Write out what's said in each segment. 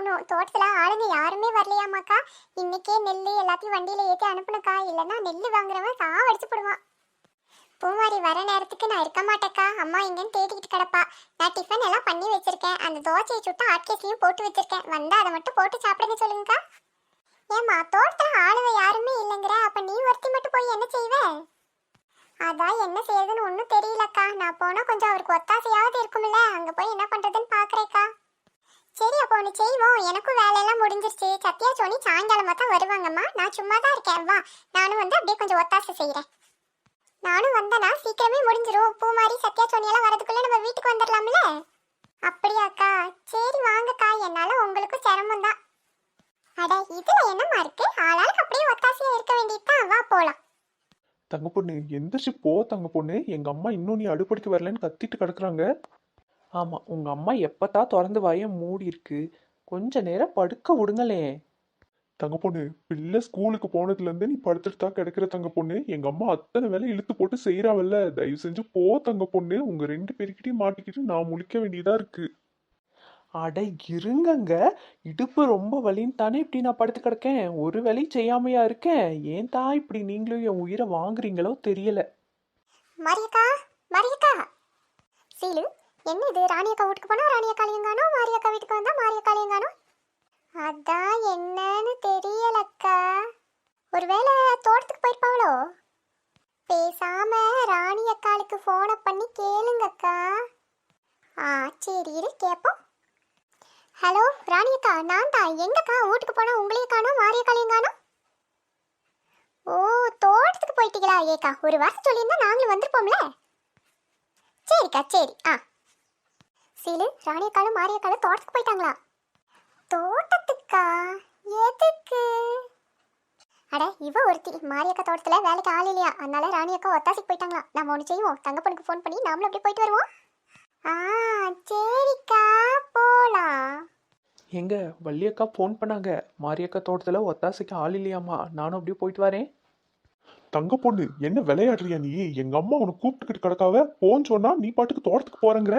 போகணும். தோட்டத்தில் ஆளுங்க யாருமே வரலையாமாக்கா? இன்னைக்கே நெல் எல்லாத்தையும் வண்டியில் ஏற்றி அனுப்பணுக்கா இல்லைன்னா நெல் வாங்குறவன் தான் அடிச்சு போடுவான். பூமாரி வர நேரத்துக்கு நான் இருக்க மாட்டேக்கா. அம்மா எங்கன்னு தேடிக்கிட்டு கிடப்பா. நான் டிஃபன் எல்லாம் பண்ணி வச்சிருக்கேன். அந்த தோசையை சுட்டு ஆட்கேஸ்லயும் போட்டு வச்சிருக்கேன். வந்தால் அதை மட்டும் போட்டு சாப்பிடுங்க சொல்லுங்கக்கா. ஏம்மா தோட்டத்தில் ஆளுங்க யாருமே இல்லைங்கிற? அப்போ நீ ஒருத்தி மட்டும் போய் என்ன செய்வ? அதான் என்ன செய்யறதுன்னு ஒன்றும் தெரியலக்கா. நான் போனால் கொஞ்சம் அவருக்கு ஒத்தாசையாவது இருக்கும்ல. அங்கே போய் என்ன பண்ணுறதுன்னு பார்க்குறேக்கா சரி அப்போ ஒன்று செய்வோம். எனக்கும் வேலையெல்லாம் முடிஞ்சிருச்சு. சத்யா சோனி சாயங்காலமாக தான் வருவாங்கம்மா. நான் சும்மா தான் இருக்கேன். வா. நானும் வந்து அப்படியே கொஞ்சம் ஒத்தாசை செய்கிறேன் நானும் வந்தேனா சீக்கிரமே முடிஞ்சிரும். பூ மாதிரி சத்யா சோனியெல்லாம் வரதுக்குள்ளே நம்ம வீட்டுக்கு வந்துடலாம்ல? அப்படியாக்கா சரி வாங்கக்கா. என்னால் உங்களுக்கும் சிரமம் தான். அட இதில் என்னம்மா இருக்கு? ஆளாளுக்கு அப்படியே ஒத்தாசையாக இருக்க வேண்டியதுதான் வா போகலாம் தங்க பொண்ணு எந்திரிச்சு போ தங்க பொண்ணு எங்கள் அம்மா இன்னும் நீ அடுப்படிக்கு வரலன்னு கத்திட்டு கிடக்குறாங்க. ஆமா உங்க அம்மா எப்பதான் திறந்து வாய மூடி இருக்கு? கொஞ்ச நேரம் படுக்க விடுங்களே. தங்க பொண்ணு பிள்ளை ஸ்கூலுக்கு போனதுல இருந்து நீ படுத்துட்டு தான் கிடக்குற தங்க பொண்ணு. எங்க அம்மா அத்தனை வேலை இழுத்து போட்டு செய்யறாவல்ல தயவு செஞ்சு போ தங்க பொண்ணு. உங்க ரெண்டு பேருக்கிட்டையும் மாட்டிக்கிட்டு நான் முழிக்க வேண்டியதா இருக்கு. அட இருங்கங்க. இடுப்பு ரொம்ப வலின்னு தானே இப்படி நான் படுத்து கிடக்கேன்? ஒரு வேலையும் செய்யாமையா இருக்கேன்? ஏன் தான் இப்படி நீங்களும் என் உயிரை வாங்குறீங்களோ தெரியல. மரியக்கா மரியக்கா. சீலு என்ன இது? ராணியக்கா வீட்டுக்கு போனா ராணியக்காளையும் காணோம் மாரியக்கா வீட்டுக்கு வந்தா மாரியக்காளையும் காணோம் அதான் என்னன்னு தெரியலக்கா. ஒருவேளை தோட்டத்துக்கு போயிருப்பாங்களோ பேசாம ராணி அக்காளுக்கு ஃபோனை பண்ணி கேளுங்கக்கா. ஆ சரி இரு கேட்போம் ஹலோ ராணி அக்கா நான் தான். எங்கக்கா? வீட்டுக்கு போனா உங்களையே காணும் மாரிய காணோம் ஓ தோட்டத்துக்கு போயிட்டீங்களா ஏக்கா? ஒரு வாரம் சொல்லியிருந்தா நாங்களும் வந்திருப்போம்ல. சரிக்கா சரி ஆ. சீலு ராணியக்காலும் மாரியக்காலும் தோட்டத்துக்கு போயிட்டாங்களா தோட்டத்துக்கா? எதுக்கு? அட இவ ஒருத்தி. மாரியக்கா தோட்டத்துல வேலைக்கு ஆள் இல்லையா? அதனால ராணியக்கா ஒத்தாசிக்கு போயிட்டாங்களா நம்ம ஒன்று செய்வோம். தங்கப்பனுக்கு ஃபோன் பண்ணி நாமளும் அப்படியே போயிட்டு வருவோம். ஆ சரிக்கா போலாம். எங்க? வள்ளியக்கா ஃபோன் பண்ணாங்க. மாரியக்கா தோட்டத்துல ஒத்தாசைக்கு ஆள் இல்லையாமா நானும் அப்படியே போயிட்டு வரேன். தங்க பொண்ணு என்ன விளையாடுறியா நீ? எங்க அம்மா உன்னை கூப்பிட்டுக்கிட்டு கிடக்காவ? போன்னு சொன்னா நீ பாட்டுக்கு தோட்டத்துக்கு போறேங்கிற.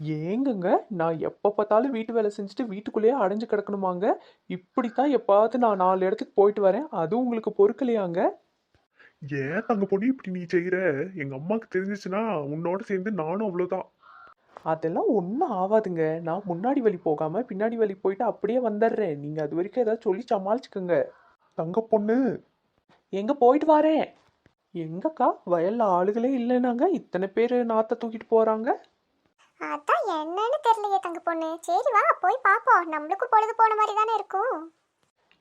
ஏங்கங்க நான் எப்போ பார்த்தாலும் வீட்டு வேலை செஞ்சுட்டு வீட்டுக்குள்ளேயே அடைஞ்சு கிடக்கணுமாங்க? இப்படித்தான் எப்பாவது நான் நாலு இடத்துக்கு போயிட்டு வரேன். அதுவும் உங்களுக்கு பொறுக்கலையாங்க? ஏன் தங்க பொண்ணு இப்படி நீ செய்யற எங்க அம்மாக்கு தெரிஞ்சிச்சுன்னா உன்னோட சேர்ந்து நானும் அவ்வளவுதான். அதெல்லாம் ஒன்றும் ஆகாதுங்க நான் முன்னாடி வழி போகாம பின்னாடி வழி போயிட்டு அப்படியே வந்துடுறேன். நீங்க அது வரைக்கும் ஏதாவது சொல்லி சமாளிச்சுக்கோங்க. தங்க பொண்ணு. எங்க போயிட்டு வரேன்? எங்கக்கா? வயல்ல ஆளுகளே இல்லைனாங்க. இத்தனை பேர் நாத்தை தூக்கிட்டு போறாங்க. அதான் என்னன்னு தெரியலையே தங்க பொண்ணு. சரி வா போய் பார்ப்போம். நம்மளுக்கும் பொழுது போன மாதிரி தானே இருக்கும்.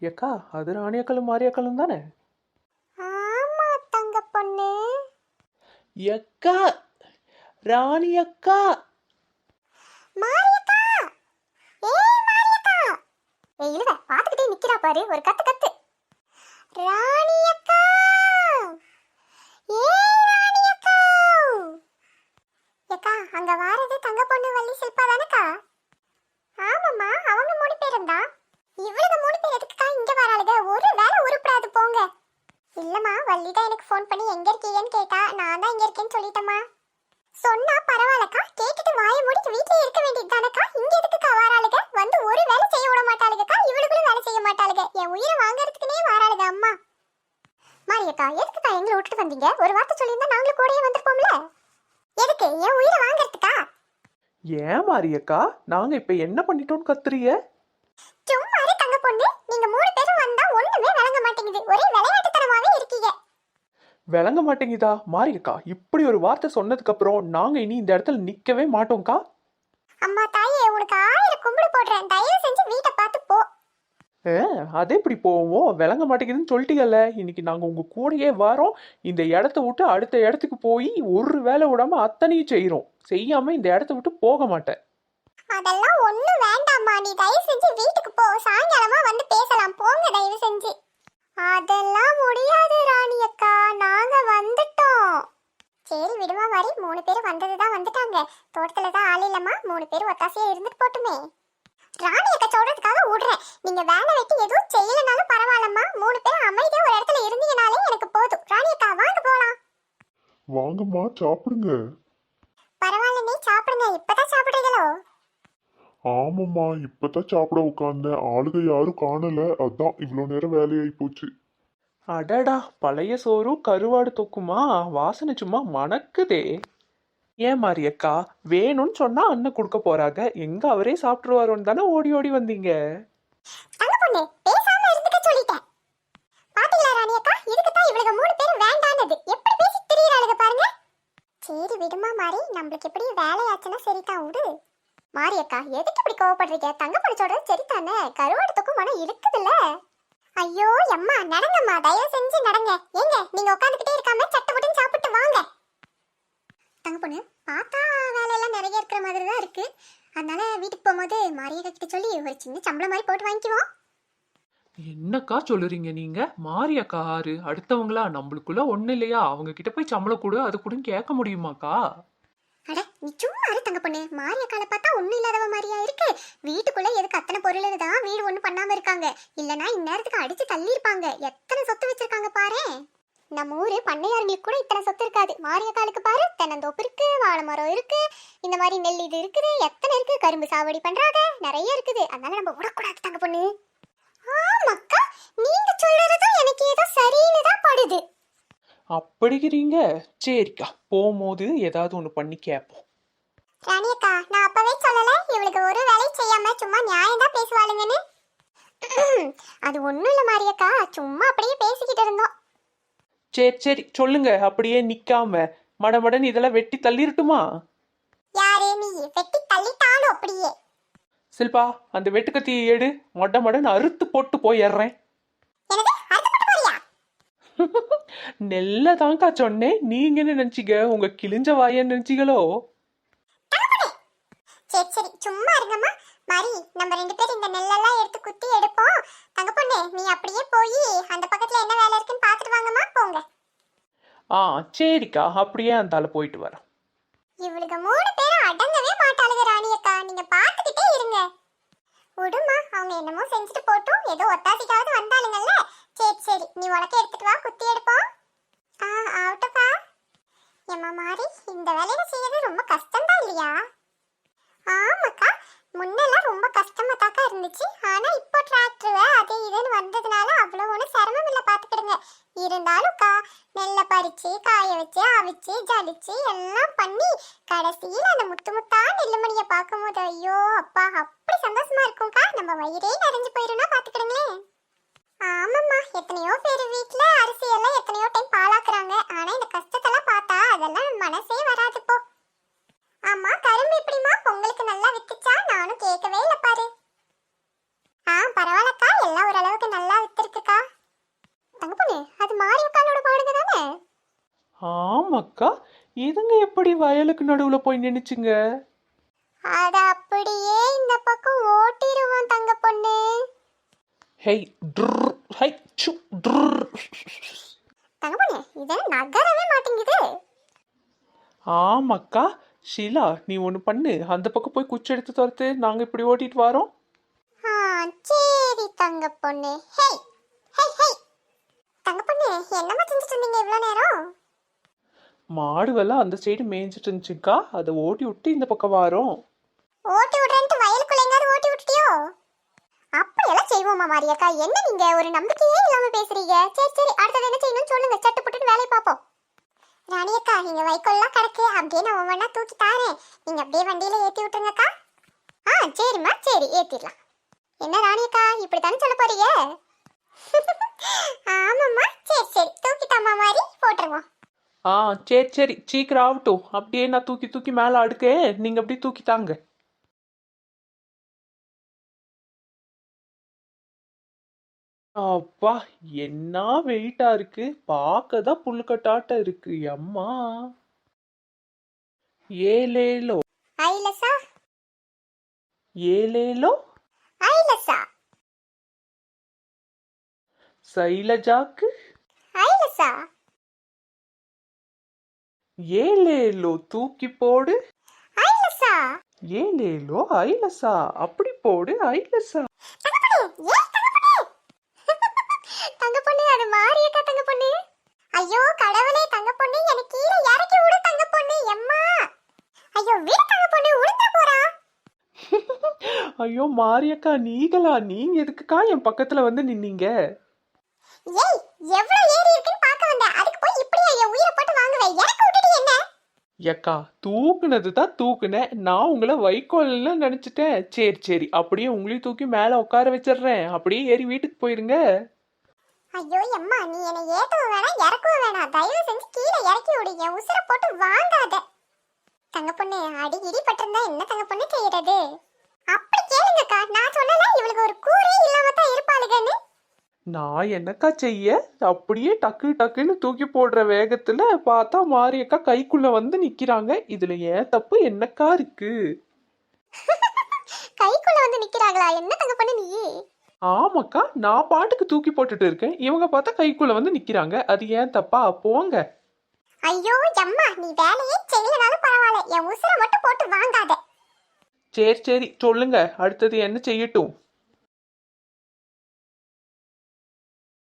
ஏக்கா அது ராணியக்களும் மாரியக்களும் தானே? ஆமா தங்க பொண்ணு. எக்கா ராணி அக்கா மாரியக்கா! ஏய் மாரியக்கா! ஏய் இழுவ பாத்துக்கிட்டே நிக்கிறா பாரு ஒரு கத்து கத்து. ராணி அக்கா வந்தீங்க ஒரு வார்த்தை சொல்லியிருந்தா நாங்களும் கூடயே வந்திருப்போம்ல? எதுக்கு? என் உயிரை வாங்குறதுக்கா? ஏன் மாரியக்கா? நாங்க இப்ப என்ன பண்ணிட்டோம்னு கத்துறீங்க? சும்மா இரு தங்க பொண்ணு. நீங்க மூணு பேரும் வந்தா ஒண்ணுமே விளங்க மாட்டேங்குது. ஒரே விளையாட்டுத்தனமாவே இருக்கீங்க. விளங்க மாட்டேங்குதா? மாரியக்கா இப்படி ஒரு வார்த்தை சொன்னதுக்கு அப்புறம் நாங்க இனி இந்த இடத்துல நிக்கவே மாட்டோம்க்கா? அம்மா தாயே உனக்கு ஆயிரம் கும்பிடு போடுறேன். தயவு செஞ்சு வீட்டை பார்த்து போ. அது இப்படி போவோம்? விளங்க மாட்டேங்குதுன்னு சொல்லிட்டீங்கல்ல. இன்னைக்கு நாங்கள் உங்கள் கூடயே வரோம். இந்த இடத்த விட்டு அடுத்த இடத்துக்கு போய் ஒரு வேலை விடாம அத்தனையும் செய்கிறோம் செய்யாம இந்த இடத்த விட்டு போக மாட்டேன். அதெல்லாம் ஒன்றும் வேண்டாம்மா. நீ தயவு செஞ்சு வீட்டுக்கு போ. சாயங்காலமா வந்து பேசலாம். போங்க தயவு செஞ்சு. அதெல்லாம் முடியாது ராணி அக்கா. நாங்க வந்துட்டோம். சரி விடுமா வரி. மூணு பேர் வந்ததுதான் வந்துட்டாங்க. தோட்டத்துல தான் ஆள் இல்லம்மா. மூணு பேர் ஒத்தாசையா இருந்துட்டு போட்டுமே. ராணி அக்கா சொல்றதுக்காக விடுறேன் நீங்க வேலை வெட்டி எதுவும் செய்யலனாலும் பரவாயில்லம்மா. மூணு பேர் அமைதியா ஒரு இடத்துல இருந்தீங்கனாலே எனக்கு போதும். ராணி அக்கா வாங்க போலாம். வாங்கம்மா சாப்பிடுங்க. பரவாயில்ல நீ சாப்பிடுங்க. இப்பதான் சாப்பிடுறீங்களோ? ஆமாம்மா இப்பதான் சாப்பிட உட்காந்தேன் ஆளுக யாரும் காணல. அதான் இவ்வளோ நேரம் வேலையாகி போச்சு. அடடா பழைய சோறும் கருவாடு தொக்குமா? வாசனை சும்மா மணக்குதே. ஏன் மாரியக்கா? வேணும்னு சொன்னா அண்ணன் கொடுக்க போறாங்க. எங்க அவரே சாப்பிட்டுருவாரோன்னு தானே ஓடி ஓடி வந்தீங்க? ராணி அக்கா மூணு எப்படி சரி விடுமா மாறி நம்மளுக்கு எப்படி வேலையாச்சுன்னா சரிதான் விடு. மாரியக்கா எதுக்கு இப்படி கோவப்படுறீங்க? தங்க பொண்ணு சரி தானே கருவாடத்துக்கும் மனம் இருக்குதுல்ல ஐயோ அம்மா நடங்கம்மா. தயவு செஞ்சு நடங்க. ஏங்க நீங்க உட்காந்துக்கிட்டே இருக்காம சட்டப்பட்டு சாப்பிட்டு வாங்க. தங்க பொண்ணு. பார்த்தா வேலையெல்லாம் நிறைய இருக்கிற மாதிரி தான் இருக்கு. அதனால வீட்டுக்கு போகும்போது மாரியக்கா கிட்ட சொல்லி ஒரு சின்ன சம்பளம் மாதிரி போட்டு வாங்கிக்குவோம். என்னக்கா சொல்லுறீங்க நீங்க? மாரியக்கா ஆறு அடுத்தவங்களா? நம்மளுக்குள்ள ஒண்ணு இல்லையா? அவங்க கிட்ட போய் சம்பளம் கொடு அது கூடன்னு கேட்க முடியுமாக்கா? அட நீ சும்மா இரு தங்க பொண்ணு. மாரியக்கால பார்த்தா ஒண்ணும் இல்லாதவ மாதிரியா இருக்கு. வீட்டுக்குள்ள எதுக்கு அத்தனை பொருள் தான் வீடு ஒண்ணு பண்ணாம இருக்காங்க. இல்லனா இந்நேரத்துக்கு அடிச்சு தள்ளி இருப்பாங்க எத்தனை சொத்து வச்சிருக்காங்க பாரு நம்ம ஊரு பண்ணையாருங்களுக்கு கூட இத்தனை சொத்து இருக்காது. மாரியக்காலுக்கு பாரு தென்னந்தோப்பு இருக்கு வாழை மரம் இருக்கு இந்த மாதிரி நெல் இது இருக்குது எத்தனை இருக்கு? கரும்பு சாவடி பண்றாங்க நிறைய இருக்குது. அதனால நம்ம விடக்கூடாது தங்க பொண்ணு. ஆமாக்கா நீங்க சொல்றதுதான் எனக்கு ஏதோ சரின்னு தான் படுது. அப்படிங்கிறீங்க? சரிக்கா போகும்போது ஏதாவது ஒண்ணு பண்ணி கேட்போம் ராணியக்கா நான் அப்பவே சொல்லல இவளுக்கு ஒரு வேலை செய்யாம சும்மா நியாயம் தான் பேசுவாளுங்கன்னு. அது ஒண்ணும் இல்ல மாரியக்கா சும்மா அப்படியே பேசிக்கிட்டு இருந்தோம். சரி சரி சொல்லுங்க. அப்படியே நிக்காம மடமடன் இதெல்லாம் வெட்டி தள்ளிரட்டுமா? யாரு நீ? வெட்டி தள்ளிட்டாலும் அப்படியே. சில்பா அந்த வெட்டுக்கத்தியை எடு. மொட மடன் அறுத்து போட்டு போயிடுறேன் நெல்ல தான்க்கா சொன்னேன். நீங்க என்ன நினைச்சீங்க? உங்க கிழிஞ்ச வாயன்னு நினைச்சீங்களோ? சரி சரி சும்மா இருங்கம்மா. மாரி நம்ம ரெண்டு பேரும் இந்த நெல்லெல்லாம் எடுத்து குத்தி எடுப்போம். தங்க பொண்ணு நீ அப்படியே போய் அந்த பக்கத்துல என்ன வேலை இருக்குன்னு பாத்துட்டு வாங்கம்மா போங்க. ஆ சரிக்கா அப்படியே அந்த ஆளு போயிட்டு வரேன். இவளுக்கு மூணு பேரும் அடங்கவே மாட்டாளுங்க ராணியக்கா நீங்க பாத்துக்கிட்டே இருங்க விடுமா அவங்க என்னமோ செஞ்சுட்டு போட்டும் ஏதோ ஒத்தாசிக்காவது வந்தாளுங்கல்ல சரி சரி நீ உனக்கு எடுத்துட்டு வா குத்தி எடுப்போம் ஆ ஆகட்டும்க்கா எம்மா மாறி இந்த வேலையில செய்யறது ரொம்ப கஷ்டம்தான் இல்லையா ஆமாக்கா முன்னெல்லாம் ரொம்ப கஷ்டமா தாக்கா இருந்துச்சு ஆனா இப்போ டிராக்டர் அது இதுன்னு வந்ததுனால அவ்வளோ ஒன்றும் சிரமம் இல்லை இருந்தாலும் கா நெல்லை பறிச்சு காய வச்சு அவிச்சு ஜலிச்சு எல்லாம் பண்ணி கடைசியில் அந்த முத்து முத்தா நெல்லுமணியை பார்க்கும்போது ஐயோ அப்பா அப்படி சந்தோஷமா இருக்கும்க்கா. நம்ம வயிறே நிறைஞ்சு போயிரும்னா பார்த்துக்கிடுங்களேன். ஆமாம்மா எத்தனையோ பேர் வீட்டில் அரிசியெல்லாம் எத்தனையோ டைம் பாழாக்குறாங்க. ஆனால் இந்த கஷ்டத்தெல்லாம் பார்த்தா அதெல்லாம் மனசே வராது போ. ஆமா கரும்பு எப்படிமா பொங்கலுக்கு நல்லா வித்துச்சா? நானும் கேட்கவே இல்லை பாரு. ஆமாக்கா இதுங்க எப்படி வயலுக்கு நடுவுல போய் நின்னுச்சுங்க? அத அப்படியே இந்த பக்கம் ஓட்டிடுவோம் தங்க பொண்ணு. ஹெய் ட்ர் ஹை சு ட்ர் தங்க பொண்ணு இது நகரவே மாட்டேங்குது. ஆமாக்கா ஷீலா நீ ஒன்று பண்ணு. அந்த பக்கம் போய் குச்சி எடுத்து துரத்து நாங்கள் இப்படி ஓட்டிட்டு வரோம். ஆ சரி தங்க பொண்ணு. Hey hey hey. தங்க பொண்ணு என்னம்மா செஞ்சுட்டு இருந்தீங்க இவ்வளோ நேரம்? மாடுவெல்லாம் அந்த சைடு மேய்ஞ்சிட்டு இருந்துச்சுக்கா அதை ஓட்டி விட்டு இந்த பக்கம் வரும். ஓட்டி விடுறேன்ட்டு வயலுக்குள்ள எங்காவது ஓட்டி விட்டுட்டியோ? அப்படியெல்லாம் செய்வோமா மாரியக்கா? என்ன நீங்க? ஒரு நம்பிக்கையே இல்லாம பேசுறீங்க. சரி சரி. அடுத்தது என்ன செய்யணும்னு சொல்லுங்க. சட்டு புட்டுன்னு வேலையை பார்ப்போம். ராணியக்கா நீங்க வைக்கோல்லாம் கிடக்கு அப்படியே நான் ஒவ்வொன்றா தூக்கி தாரேன். நீங்க அப்படியே வண்டியில ஏத்தி விட்டுருங்கக்கா. ஆ சரிம்மா. சரி ஏத்திடலாம். என்ன ராணியக்கா? இப்படி தானே சொல்ல போறீங்க? ஆமாம்மா. சரி சரி. தூக்கிட்டாமா மாதிரி போட்டுருவோம். ஆ சரி சரி. சீக்கிரம் ஆகட்டும் அப்படியே நான் தூக்கி தூக்கி மேலே அடுக்கேன் நீங்கள் அப்படியே தூக்கி தாங்க. அப்பா என்ன வெயிட்டா இருக்கு. பார்க்க தான் புல்லுக்கட்டாட்ட இருக்கு. அம்மா. ஏலேலோ. ஐலசா? ஏலேலோ? ஐலசா. சைலஜாக்கு? ஐலசா. ஏலேலோ தூக்கி போடு. ஐலசா. ஏலேலோ ஐலசா. அப்படி போடு ஐலசா. தங்கப்பொண்ணு தங்கப்பொண்ணு. அது மாரியக்கா தங்கப்பொண்ணு. ஐயோ கடவுளே தங்கப்பொண்ணு எனக்கு கீழே இறக்கி விடு தங்கப்பொண்ணு எம்மா. ஐயோ விடு தங்கப்பொண்ணு உளுந்துற போறா. ஐயோ மாரியக்கா நீங்களா? நீங்க எதுக்குக்கா என் பக்கத்துல வந்து நின்னீங்க? ஏய் எவ்வளவு ஏறி இருக்குன்னு பார்க்க வந்தேன். அதுக்கு போய் என் உயிரை போட்டு வாங்குவேன் எனக்கு விட்டுட்டு என்ன? ஏக்கா தூக்குனது தான் தூக்குனேன் நான் உங்களை வைக்கோல்ல நினைச்சிட்டேன். சரி சரி. அப்படியே உங்களையும் தூக்கி மேல உட்கார வச்சிடுறேன். அப்படியே ஏறி வீட்டுக்கு போயிருங்க. ஐயோ அம்மா நீ என்னை ஏத்தவும் வேணாம் இறக்கவும் வேணாம். தயவு செஞ்சு கீழே இறக்கி விடு. என் உசுரை போட்டு வாங்காத. தங்க பொண்ணு அடி இடி பட்டிருந்தா என்ன தங்க பொண்ணு செய்யறது? அப்படி கேளுங்கக்கா. நான் சொல்லல இவளுக்கு ஒரு கூரே இல்லாம தான் இருப்பாளுகன்னு. நான் என்னக்கா செய்ய? அப்படியே டக்கு டக்குன்னு தூக்கி போடுற வேகத்துல பார்த்தா மாரியக்கா கைக்குள்ள வந்து நிக்கிறாங்க. இதுல ஏன் தப்பு என்னக்கா இருக்கு? கைக்குள்ள வந்து நிக்கிறாங்களா? என்ன தங்க பொண்ணு நீ? ஆமாக்கா நான் பாட்டுக்கு தூக்கி போட்டுட்டு இருக்கேன். இவங்க பார்த்தா கைக்குள்ள வந்து நிக்கிறாங்க. அது ஏன் தப்பா? போங்க. ஐயோ அம்மா நீ வேலையே செய்யலனாலும் பரவாயில்ல. என் உசுரை மட்டும் போட்டு வாங்காத. சரி சரி. சொல்லுங்க. அடுத்தது என்ன செய்யட்டும்?